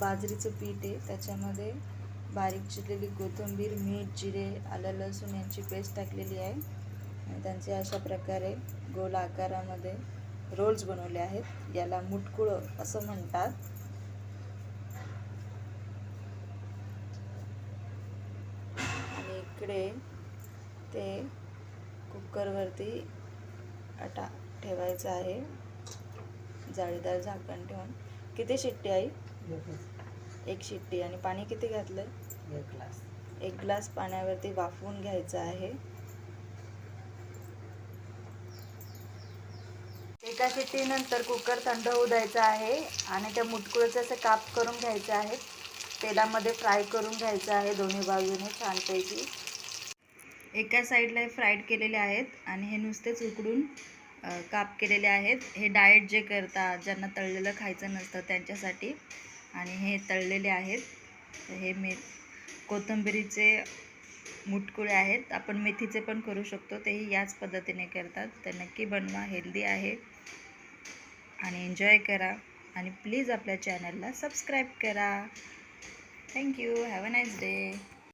बाजरीचं पीठ आहे त्याच्यामध्ये बारीक चिरलेली कोथिंबीर मीठ जिरे आलं लसूण यांची पेस्ट टाकलेली आहे. आणि त्यांचे अशा प्रकारे गोल आकारामध्ये रोल्स बनवले आहेत. याला मुटकुळं असं म्हणतात. आणि इकडे ते कुकरवरती अटा ठेवायचं आहे. जाळीदार झाकण ठेवून. किती शिट्टी आई एक शिट्टी. आणि पाणी किती घातलं एक ग्लास. एक ग्लास पाण्यावरती वाफवून घ्यायचं आहे. एका शिट्टीनंतर कुकर थंड होऊ द्यायचा आहे आणि त्या मुटकुळचे असे काप करून घ्यायचे आहेत. तेलामध्ये फ्राय करून घ्यायचं आहे दोन्ही बाजूने छानपैकी. एका साईडला फ्राईड केलेले आहेत आणि हे नुसतेच उकडून काप केलेले आहेत. हे डाएट जे करतात ज्यांना तळलेलं खायचं नसतं त्यांच्यासाठी आणि हे तळलेले आहेत. तर हे मे कोथिंबिरीचे मुटकुळे आहेत. आपण मेथीचे पण करू शकतो. तेही याच पद्धतीने करतात. तर नक्की बनवा. हेल्दी आहे. आणि एन्जॉय करा. आणि प्लीज आपल्या चॅनलला सबस्क्राईब करा. Thank you. Have a nice day.